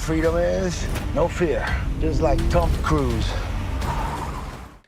freedom is? No fear. Just like Tom Cruise.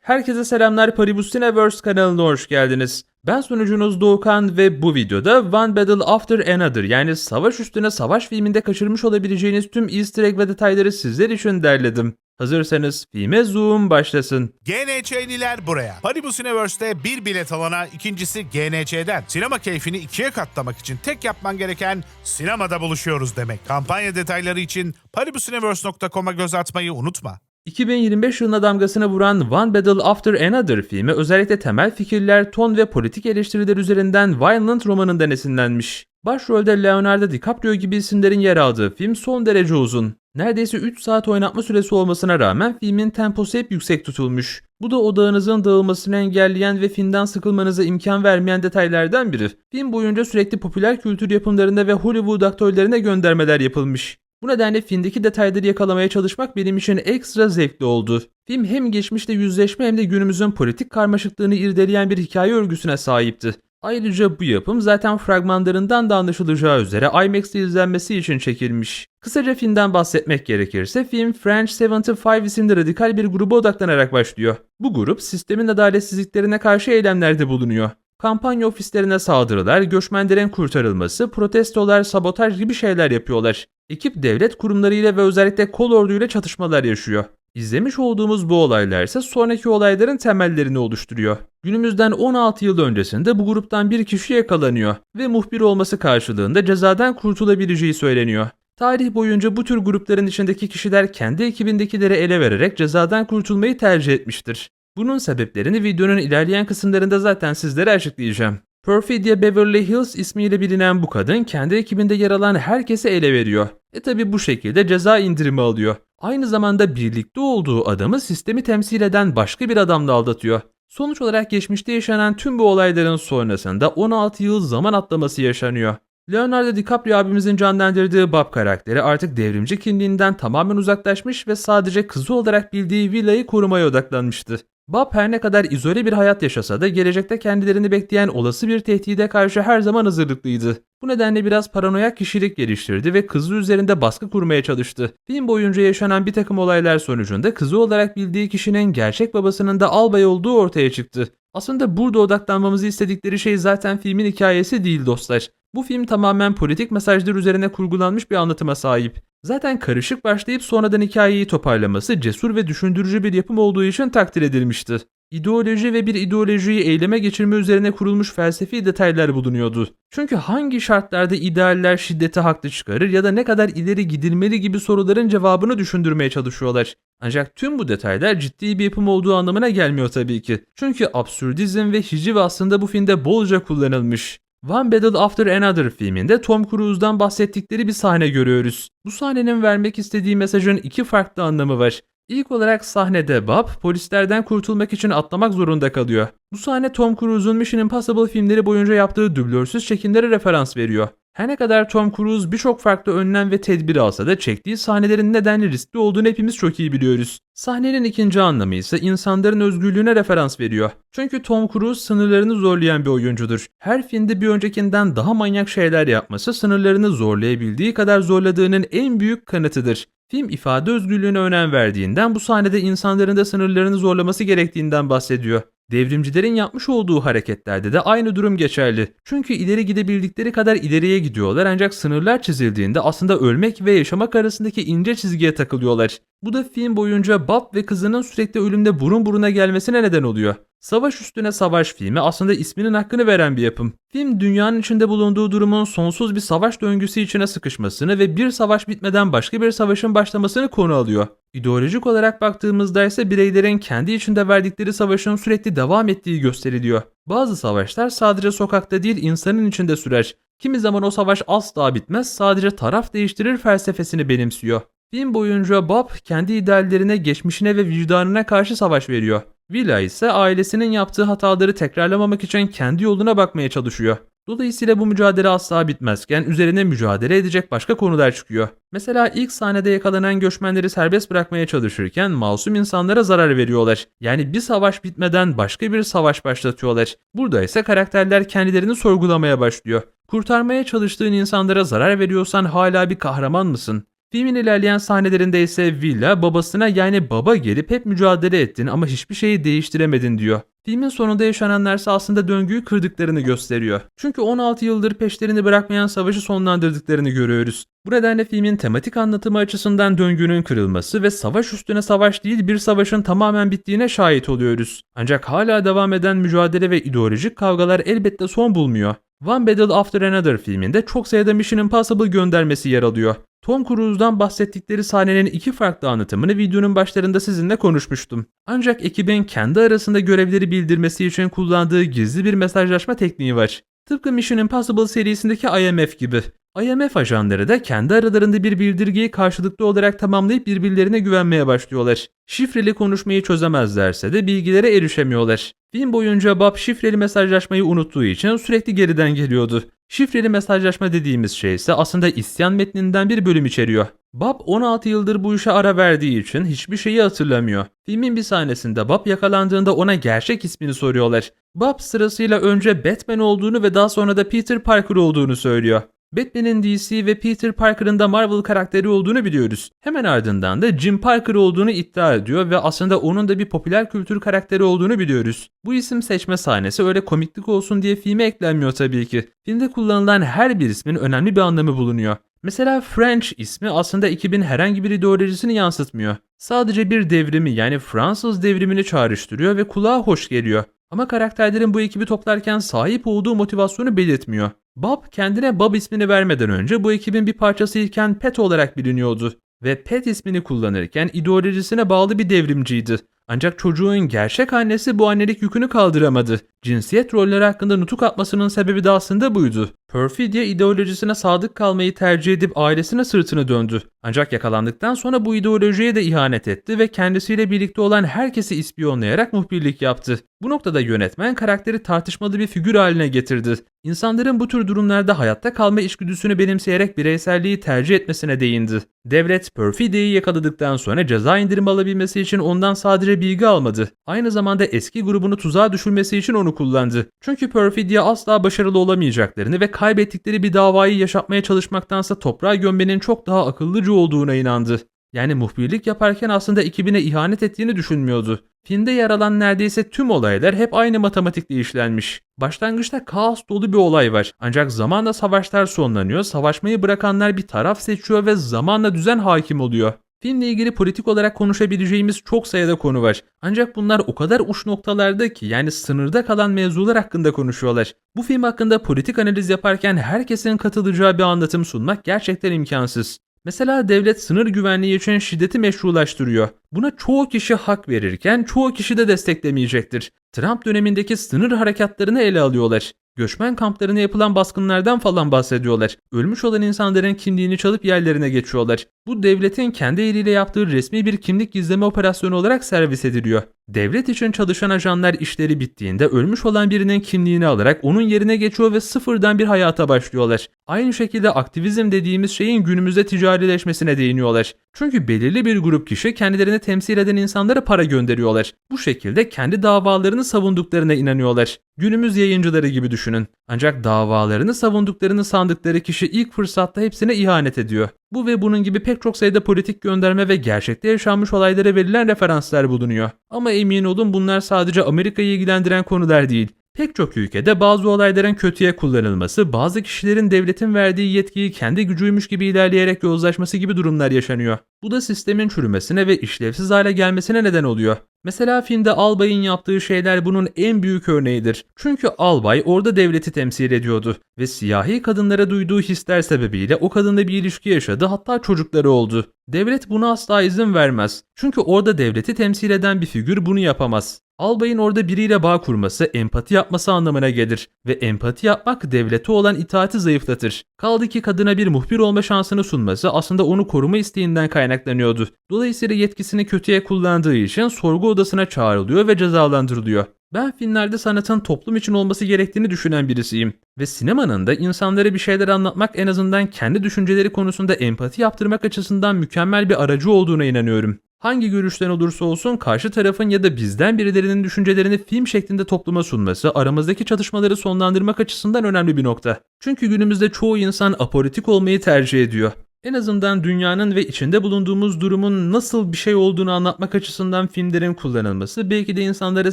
Herkese selamlar Paribus Cineverse kanalına hoş geldiniz. Ben sunucunuz Doğukan ve bu videoda One Battle After Another yani savaş üstüne savaş filminde kaçırmış olabileceğiniz tüm easter egg ve detayları sizler için derledim. Hazırsanız filme zoom başlasın. GNÇ'liler buraya. Paribus Universe'de bir bilet alana ikincisi GNÇ'den. Sinema keyfini ikiye katlamak için tek yapman gereken sinemada buluşuyoruz demek. Kampanya detayları için paribusuniverse.com'a göz atmayı unutma. 2025 yılına damgasını vuran One Battle After Another filmi özellikle temel fikirler, ton ve politik eleştiriler üzerinden Violent romanından esinlenmiş. Başrolde Leonardo DiCaprio gibi isimlerin yer aldığı film son derece uzun. Neredeyse 3 saat oynatma süresi olmasına rağmen filmin temposu hep yüksek tutulmuş. Bu da odağınızın dağılmasını engelleyen ve filmden sıkılmanıza imkan vermeyen detaylardan biri. Film boyunca sürekli popüler kültür yapımlarında ve Hollywood aktörlerine göndermeler yapılmış. Bu nedenle filmdeki detayları yakalamaya çalışmak benim için ekstra zevkli oldu. Film hem geçmişte yüzleşme hem de günümüzün politik karmaşıklığını irdeleyen bir hikaye örgüsüne sahipti. Ayrıca bu yapım zaten fragmanlarından da anlaşılacağı üzere IMAX'te izlenmesi için çekilmiş. Kısaca filmden bahsetmek gerekirse film French 75 isimli radikal bir gruba odaklanarak başlıyor. Bu grup sistemin adaletsizliklerine karşı eylemlerde bulunuyor. Kampanya ofislerine saldırılar, göçmenlerin kurtarılması, protestolar, sabotaj gibi şeyler yapıyorlar. Ekip devlet kurumlarıyla ve özellikle kol orduyla çatışmalar yaşıyor. İzlemiş olduğumuz bu olaylar ise sonraki olayların temellerini oluşturuyor. Günümüzden 16 yıl öncesinde bu gruptan bir kişi yakalanıyor ve muhbir olması karşılığında cezadan kurtulabileceği söyleniyor. Tarih boyunca bu tür grupların içindeki kişiler kendi ekibindekileri ele vererek cezadan kurtulmayı tercih etmiştir. Bunun sebeplerini videonun ilerleyen kısımlarında zaten sizlere açıklayacağım. Perfidia Beverly Hills ismiyle bilinen bu kadın kendi ekibinde yer alan herkese ele veriyor. E tabi bu şekilde ceza indirimi alıyor. Aynı zamanda birlikte olduğu adamı sistemi temsil eden başka bir adamla aldatıyor. Sonuç olarak geçmişte yaşanan tüm bu olayların sonrasında 16 yıl zaman atlaması yaşanıyor. Leonardo DiCaprio abimizin canlandırdığı Bob karakteri artık devrimci kimliğinden tamamen uzaklaşmış ve sadece kızı olarak bildiği villayı korumaya odaklanmıştı. Bob her ne kadar izole bir hayat yaşasa da gelecekte kendilerini bekleyen olası bir tehdide karşı her zaman hazırlıklıydı. Bu nedenle biraz paranoyak kişilik geliştirdi ve kızı üzerinde baskı kurmaya çalıştı. Film boyunca yaşanan bir takım olaylar sonucunda kızı olarak bildiği kişinin gerçek babasının da albay olduğu ortaya çıktı. Aslında burada odaklanmamızı istedikleri şey zaten filmin hikayesi değil dostlar. Bu film tamamen politik mesajlar üzerine kurgulanmış bir anlatıma sahip. Zaten karışık başlayıp sonradan hikayeyi toparlaması cesur ve düşündürücü bir yapım olduğu için takdir edilmişti. İdeoloji ve bir ideolojiyi eyleme geçirme üzerine kurulmuş felsefi detaylar bulunuyordu. Çünkü hangi şartlarda idealler şiddeti haklı çıkarır ya da ne kadar ileri gidilmeli gibi soruların cevabını düşündürmeye çalışıyorlar. Ancak tüm bu detaylar ciddi bir yapım olduğu anlamına gelmiyor tabii ki. Çünkü absürdizm ve hiciv aslında bu filmde bolca kullanılmış. One Battle After Another filminde Tom Cruise'dan bahsettikleri bir sahne görüyoruz. Bu sahnenin vermek istediği mesajın iki farklı anlamı var. İlk olarak sahnede Bob polislerden kurtulmak için atlamak zorunda kalıyor. Bu sahne Tom Cruise'un Mission Impossible filmleri boyunca yaptığı dublörsüz çekimlere referans veriyor. Her ne kadar Tom Cruise birçok farklı önlem ve tedbir alsa da çektiği sahnelerin nedenli riskli olduğunu hepimiz çok iyi biliyoruz. Sahnenin ikinci anlamı ise insanların özgürlüğüne referans veriyor. Çünkü Tom Cruise sınırlarını zorlayan bir oyuncudur. Her filmde bir öncekinden daha manyak şeyler yapması sınırlarını zorlayabildiği kadar zorladığının en büyük kanıtıdır. Film ifade özgürlüğüne önem verdiğinden bu sahnede insanların da sınırlarını zorlaması gerektiğinden bahsediyor. Devrimcilerin yapmış olduğu hareketlerde de aynı durum geçerli. Çünkü ileri gidebildikleri kadar ileriye gidiyorlar ancak sınırlar çizildiğinde aslında ölmek ve yaşamak arasındaki ince çizgiye takılıyorlar. Bu da film boyunca Bob ve kızının sürekli ölümde burun buruna gelmesine neden oluyor. Savaş üstüne savaş filmi aslında isminin hakkını veren bir yapım. Film dünyanın içinde bulunduğu durumun sonsuz bir savaş döngüsü içine sıkışmasını ve bir savaş bitmeden başka bir savaşın başlamasını konu alıyor. İdeolojik olarak baktığımızda ise bireylerin kendi içinde verdikleri savaşın sürekli devam ettiği gösteriliyor. Bazı savaşlar sadece sokakta değil insanın içinde sürer. Kimi zaman o savaş asla bitmez sadece taraf değiştirir felsefesini benimsiyor. Film boyunca Bob kendi ideallerine, geçmişine ve vicdanına karşı savaş veriyor. Villa ise ailesinin yaptığı hataları tekrarlamamak için kendi yoluna bakmaya çalışıyor. Dolayısıyla bu mücadele asla bitmezken üzerine mücadele edecek başka konular çıkıyor. Mesela ilk sahnede yakalanan göçmenleri serbest bırakmaya çalışırken masum insanlara zarar veriyorlar. Yani bir savaş bitmeden başka bir savaş başlatıyorlar. Burada ise karakterler kendilerini sorgulamaya başlıyor. Kurtarmaya çalıştığın insanlara zarar veriyorsan hala bir kahraman mısın? Filmin ilerleyen sahnelerinde ise Villa babasına yani baba gelip hep mücadele ettin ama hiçbir şeyi değiştiremedin diyor. Filmin sonunda yaşananlarsa aslında döngüyü kırdıklarını gösteriyor. Çünkü 16 yıldır peşlerini bırakmayan savaşı sonlandırdıklarını görüyoruz. Bu nedenle filmin tematik anlatımı açısından döngünün kırılması ve savaş üstüne savaş değil bir savaşın tamamen bittiğine şahit oluyoruz. Ancak hala devam eden mücadele ve ideolojik kavgalar elbette son bulmuyor. One Battle After Another filminde çok sayıda Mission Impossible göndermesi yer alıyor. Tom Cruise'dan bahsettikleri sahnenin iki farklı anlatımını videonun başlarında sizinle konuşmuştum. Ancak ekibin kendi arasında görevleri bildirmesi için kullandığı gizli bir mesajlaşma tekniği var. Tıpkı Mission Impossible serisindeki IMF gibi. IMF ajanları da kendi aralarında bir bildirgeyi karşılıklı olarak tamamlayıp birbirlerine güvenmeye başlıyorlar. Şifreli konuşmayı çözemezlerse de bilgilere erişemiyorlar. Film boyunca Bob şifreli mesajlaşmayı unuttuğu için sürekli geriden geliyordu. Şifreli mesajlaşma dediğimiz şey ise aslında isyan metninden bir bölüm içeriyor. Bob 16 yıldır bu işe ara verdiği için hiçbir şeyi hatırlamıyor. Filmin bir sahnesinde Bob yakalandığında ona gerçek ismini soruyorlar. Bob sırasıyla önce Batman olduğunu ve daha sonra da Peter Parker olduğunu söylüyor. Batman'in DC ve Peter Parker'ın da Marvel karakteri olduğunu biliyoruz. Hemen ardından da Jim Parker olduğunu iddia ediyor ve aslında onun da bir popüler kültür karakteri olduğunu biliyoruz. Bu isim seçme sahnesi öyle komiklik olsun diye filme eklenmiyor tabii ki. Filmde kullanılan her bir ismin önemli bir anlamı bulunuyor. Mesela French ismi aslında ekibin herhangi bir ideolojisini yansıtmıyor. Sadece bir devrimi yani Fransız devrimini çağrıştırıyor ve kulağa hoş geliyor. Ama karakterlerin bu ekibi toplarken sahip olduğu motivasyonu belirtmiyor. Bob kendine Bob ismini vermeden önce bu ekibin bir parçasıyken Pet olarak biliniyordu ve Pet ismini kullanırken ideolojisine bağlı bir devrimciydi. Ancak çocuğun gerçek annesi bu annelik yükünü kaldıramadı. Cinsiyet rolleri hakkında nutuk atmasının sebebi de aslında buydu. Perfidia ideolojisine sadık kalmayı tercih edip ailesine sırtını döndü. Ancak yakalandıktan sonra bu ideolojiye de ihanet etti ve kendisiyle birlikte olan herkesi ispiyonlayarak muhbirlik yaptı. Bu noktada yönetmen karakteri tartışmalı bir figür haline getirdi. İnsanların bu tür durumlarda hayatta kalma içgüdüsünü benimseyerek bireyselliği tercih etmesine değindi. Devlet Perfidia'yı yakaladıktan sonra ceza indirimi alabilmesi için ondan sadece bilgi almadı. Aynı zamanda eski grubunu tuzağa düşürmesi için onu kullandı. Çünkü Perfidia asla başarılı olamayacaklarını ve kaybettikleri bir davayı yaşatmaya çalışmaktansa toprağa gömmenin çok daha akıllıca olduğuna inandı. Yani muhbirlik yaparken aslında ekibine ihanet ettiğini düşünmüyordu. Filmde yer alan neredeyse tüm olaylar hep aynı matematikle işlenmiş. Başlangıçta kaos dolu bir olay var. Ancak zamanla savaşlar sonlanıyor, savaşmayı bırakanlar bir taraf seçiyor ve zamanla düzen hakim oluyor. Filmle ilgili politik olarak konuşabileceğimiz çok sayıda konu var. Ancak bunlar o kadar uç noktalarda ki yani sınırda kalan mevzular hakkında konuşuyorlar. Bu film hakkında politik analiz yaparken herkesin katılacağı bir anlatım sunmak gerçekten imkansız. Mesela devlet sınır güvenliği için şiddeti meşrulaştırıyor. Buna çoğu kişi hak verirken çoğu kişi de desteklemeyecektir. Trump dönemindeki sınır harekatlarını ele alıyorlar. Göçmen kamplarına yapılan baskınlardan falan bahsediyorlar. Ölmüş olan insanların kimliğini çalıp yerlerine geçiyorlar. Bu devletin kendi eliyle yaptığı resmi bir kimlik gizleme operasyonu olarak servis ediliyor. Devlet için çalışan ajanlar işleri bittiğinde ölmüş olan birinin kimliğini alarak onun yerine geçiyor ve sıfırdan bir hayata başlıyorlar. Aynı şekilde aktivizm dediğimiz şeyin günümüzde ticarileşmesine değiniyorlar. Çünkü belirli bir grup kişi kendilerini temsil eden insanlara para gönderiyorlar. Bu şekilde kendi davalarını savunduklarına inanıyorlar. Günümüz yayıncıları gibi düşünün. Ancak davalarını savunduklarını sandıkları kişi ilk fırsatta hepsine ihanet ediyor. Bu ve bunun gibi pek çok sayıda politik gönderme ve gerçekte yaşanmış olaylara verilen referanslar bulunuyor. Ama emin olun bunlar sadece Amerika'yı ilgilendiren konular değil. Pek çok ülkede bazı olayların kötüye kullanılması, bazı kişilerin devletin verdiği yetkiyi kendi gücüymüş gibi ilerleyerek yozlaşması gibi durumlar yaşanıyor. Bu da sistemin çürümesine ve işlevsiz hale gelmesine neden oluyor. Mesela filmde Albay'ın yaptığı şeyler bunun en büyük örneğidir. Çünkü Albay orada devleti temsil ediyordu ve siyahi kadınlara duyduğu hisler sebebiyle o kadınla bir ilişki yaşadı hatta çocukları oldu. Devlet buna asla izin vermez. Çünkü orada devleti temsil eden bir figür bunu yapamaz. Albayın orada biriyle bağ kurması empati yapması anlamına gelir ve empati yapmak devlete olan itaati zayıflatır. Kaldı ki kadına bir muhbir olma şansını sunması aslında onu koruma isteğinden kaynaklanıyordu. Dolayısıyla yetkisini kötüye kullandığı için sorgu odasına çağrılıyor ve cezalandırılıyor. Ben filmlerde sanatın toplum için olması gerektiğini düşünen birisiyim. Ve sinemanın da insanlara bir şeyler anlatmak en azından kendi düşünceleri konusunda empati yaptırmak açısından mükemmel bir aracı olduğuna inanıyorum. Hangi görüşten olursa olsun karşı tarafın ya da bizden birilerinin düşüncelerini film şeklinde topluma sunması aramızdaki çatışmaları sonlandırmak açısından önemli bir nokta. Çünkü günümüzde çoğu insan apolitik olmayı tercih ediyor. En azından dünyanın ve içinde bulunduğumuz durumun nasıl bir şey olduğunu anlatmak açısından filmlerin kullanılması belki de insanlara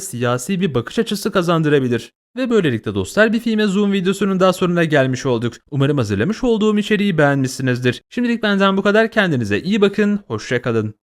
siyasi bir bakış açısı kazandırabilir. Ve böylelikle dostlar bir filme zoom videosunun daha sonuna gelmiş olduk. Umarım hazırlamış olduğum içeriği beğenmişsinizdir. Şimdilik benden bu kadar kendinize iyi bakın, hoşçakalın.